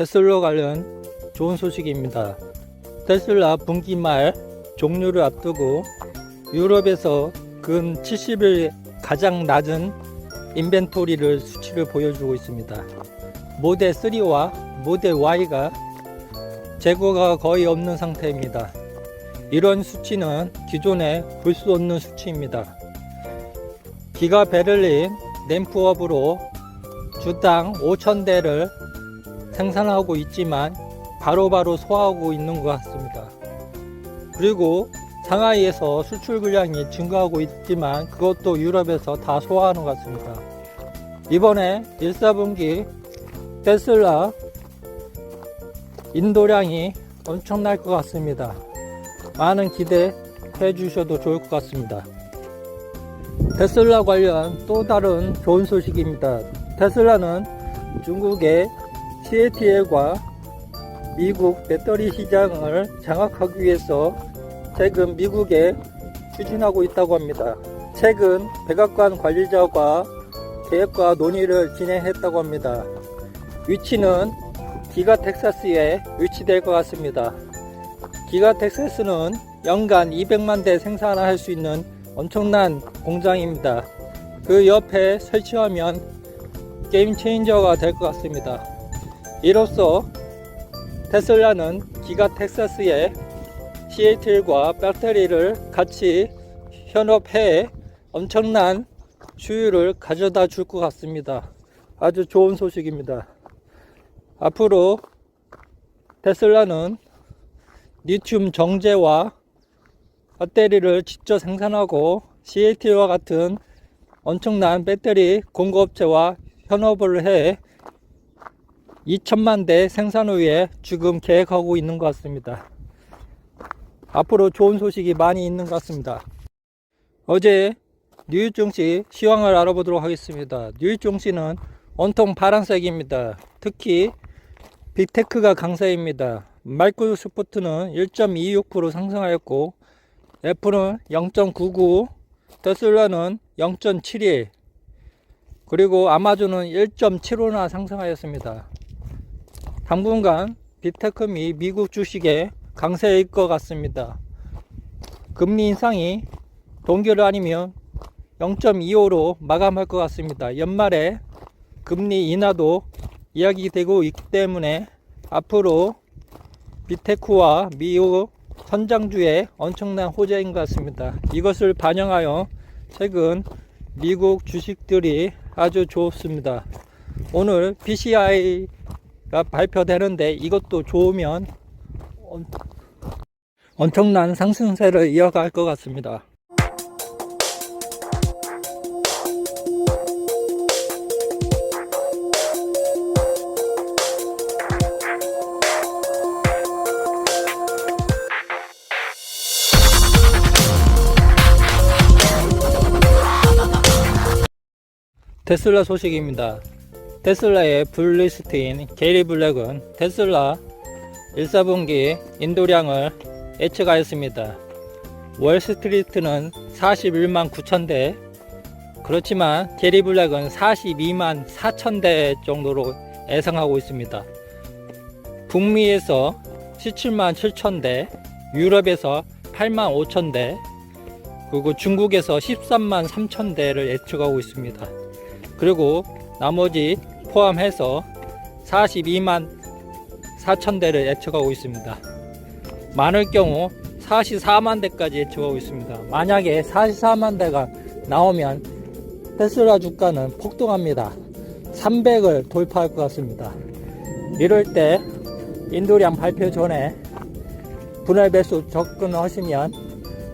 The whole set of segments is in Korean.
테슬라 관련 좋은 소식입니다. 테슬라 분기 말 종료를 앞두고 유럽에서 근 70일 가장 낮은 인벤토리를 수치를 보여주고 있습니다. 모델 3와 모델 Y가 재고가 거의 없는 상태입니다. 이런 수치는 기존에 볼 수 없는 수치입니다. 기가 베를린 램프업으로 주당 5,000대를 생산하고 있지만 바로 바로 소화하고 있는 것 같습니다. 그리고 상하이에서 수출 물량이 증가하고 있지만 그것도 유럽에서 다 소화하는 것 같습니다. 이번에 1, 4분기 테슬라 인도량이 엄청날 것 같습니다. 많은 기대 해 주셔도 좋을 것 같습니다. 테슬라 관련 또 다른 좋은 소식입니다. 테슬라는 중국의 CATL과 미국 배터리 시장을 장악하기 위해서 최근 미국에 추진하고 있다고 합니다. 최근 백악관 관리자와 계획과 논의를 진행했다고 합니다. 위치는 기가 텍사스에 위치될 것 같습니다. 기가 텍사스는 연간 200만 대 생산할 수 있는 엄청난 공장입니다. 그 옆에 설치하면 게임 체인저가 될 것 같습니다. 이로써 테슬라는 기가 텍사스에 시애틀과 배터리를 같이 현업해 엄청난 수율을 가져다 줄 것 같습니다. 아주 좋은 소식입니다. 앞으로 테슬라는 리튬 정제와 배터리를 직접 생산하고 CAT와 같은 엄청난 배터리 공급업체와 현업을 해 2천만 대 생산 후에 지금 계획하고 있는 것 같습니다. 앞으로 좋은 소식이 많이 있는 것 같습니다. 어제 뉴욕 증시 시황을 알아보도록 하겠습니다. 뉴욕 증시는 온통 파란색입니다. 특히 빅테크가 강세입니다. 마이크로소프트는 1.26% 상승하였고 애플은 0.99, 테슬라는 0.71, 그리고 아마존은 1.75나 상승하였습니다. 당분간 및 미국 주식의 강세일 것 같습니다. 금리 인상이 동결 아니면 0.25로 마감할 것 같습니다. 연말에 금리 인하도 이야기되고 있기 때문에 앞으로 빅테크와 미국 선장주의 엄청난 호재인 것 같습니다. 이것을 반영하여 최근 미국 주식들이 아주 좋습니다. 오늘 PCI가 발표되는데 이것도 좋으면 엄- 엄청난 상승세를 이어갈 것 같습니다. 테슬라 소식입니다. 테슬라의 블리스트인 게리 블랙은 테슬라 1, 4분기 인도량을 예측하였습니다. 월스트리트는 41만 9천 대, 그렇지만 게리 블랙은 42만 4천 대 정도로 예상하고 있습니다. 북미에서 17만 7천 대, 유럽에서 8만 5천 대, 그리고 중국에서 13만 3천 대를 예측하고 있습니다. 그리고 나머지 포함해서 42만 4천 대를 예측하고 있습니다. 많을 경우 44만 대까지 예측하고 있습니다. 만약에 44만 대가 나오면 테슬라 주가는 폭등합니다. 300을 돌파할 것 같습니다. 이럴 때 인도량 발표 전에 분할 배수 접근하시면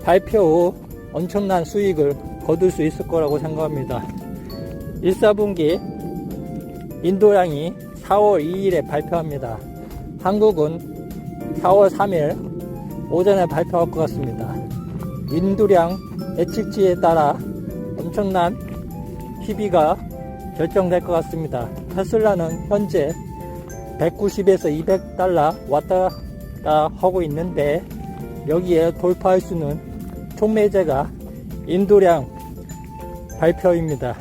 발표 후 엄청난 수익을 거둘 수 있을 거라고 생각합니다. 1, 4분기 인도량이 4월 2일에 발표합니다. 한국은 4월 3일 오전에 발표할 것 같습니다. 인도량 예측치에 따라 엄청난 PB가 결정될 것 같습니다. 테슬라는 현재 190에서 200달러 왔다 하고 있는데 여기에 돌파할 수는 촉매제가 인도량 발표입니다.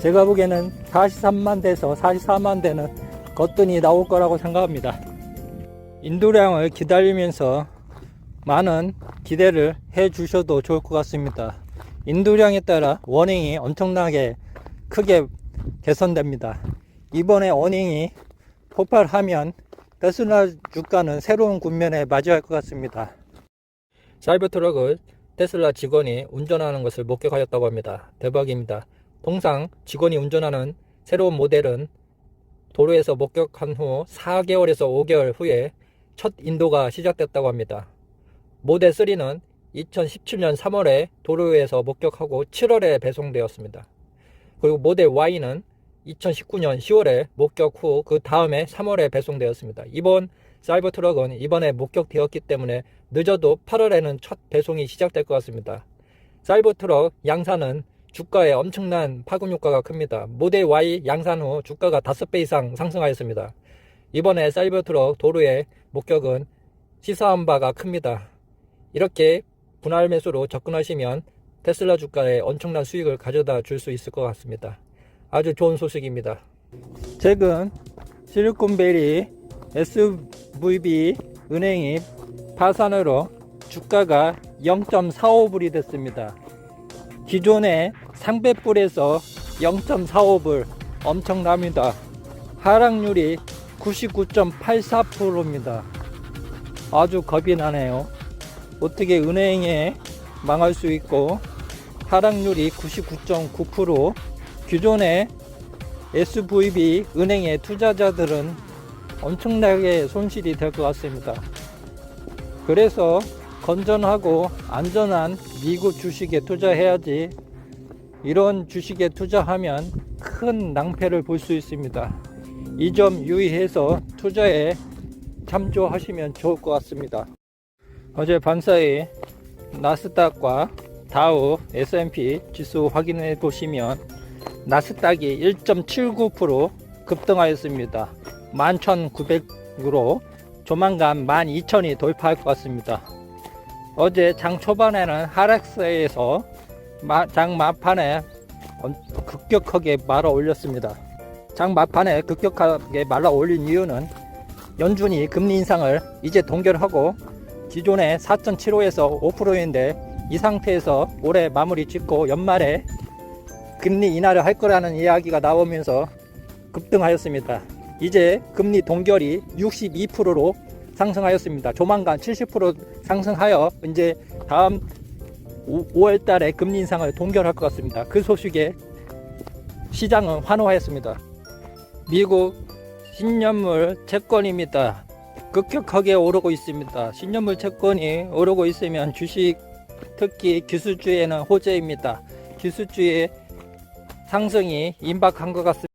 제가 보기에는 43만 대에서 44만 대는 거뜬히 나올 거라고 생각합니다. 인도량을 기다리면서 많은 기대를 해 주셔도 좋을 것 같습니다. 인도량에 따라 워닝이 엄청나게 크게 개선됩니다. 이번에 워닝이 폭발하면 테슬라 주가는 새로운 국면에 맞이할 것 같습니다. 사이버 트럭을 테슬라 직원이 운전하는 것을 목격하였다고 합니다. 대박입니다. 통상 직원이 운전하는 새로운 모델은 도로에서 목격한 후 4개월에서 5개월 후에 첫 인도가 시작됐다고 합니다. 모델 3는 2017년 3월에 도로에서 목격하고 7월에 배송되었습니다. 그리고 모델 Y는 2019년 10월에 목격 후 그 다음에 3월에 배송되었습니다. 이번 사이버 트럭은 이번에 목격되었기 때문에 늦어도 8월에는 첫 배송이 시작될 것 같습니다. 사이버 트럭 양산은 주가에 엄청난 파급 효과가 큽니다. 모델 Y 양산 후 주가가 5배 이상 상승하였습니다. 이번에 사이버 트럭 도로의 목격은 시사한 바가 큽니다. 이렇게 분할 매수로 접근하시면 테슬라 주가에 엄청난 수익을 가져다 줄 수 있을 것 같습니다. 아주 좋은 소식입니다. 최근 실리콘밸리 SVB 은행이 파산으로 주가가 0.45불이 됐습니다. 기존의 300불에서 0.45불 엄청납니다. 하락률이 99.84%입니다. 아주 겁이 나네요. 어떻게 은행에 망할 수 있고 하락률이 99.9% 기존의 SVB 은행의 투자자들은 엄청나게 손실이 될 것 같습니다. 그래서 건전하고 안전한 미국 주식에 투자해야지 이런 주식에 투자하면 큰 낭패를 볼 수 있습니다. 이 점 유의해서 투자에 참조하시면 좋을 것 같습니다. 어제 밤사이 나스닥과 다우 S&P 지수 확인해 보시면 나스닥이 1.79% 급등하였습니다. 11,900으로 조만간 12,000이 돌파할 것 같습니다. 어제 장 초반에는 하락세에서 마- 장 막판에 엄- 급격하게 말아 올렸습니다. 장 막판에 급격하게 말아 올린 이유는 연준이 금리 인상을 이제 동결하고 기존의 4.75에서 5%인데 이 상태에서 올해 마무리 짓고 연말에 금리 인하를 할 거라는 이야기가 나오면서 급등하였습니다. 이제 금리 동결이 62%로 상승하였습니다. 조만간 70% 상승하여 이제 다음 5월 달에 금리 인상을 동결할 것 같습니다. 그 소식에 시장은 환호하였습니다. 미국 신년물 채권입니다. 급격하게 오르고 있습니다. 신년물 채권이 오르고 있으면 주식 특히 기술주에는 호재입니다. 기술주의 상승이 임박한 것 같습니다.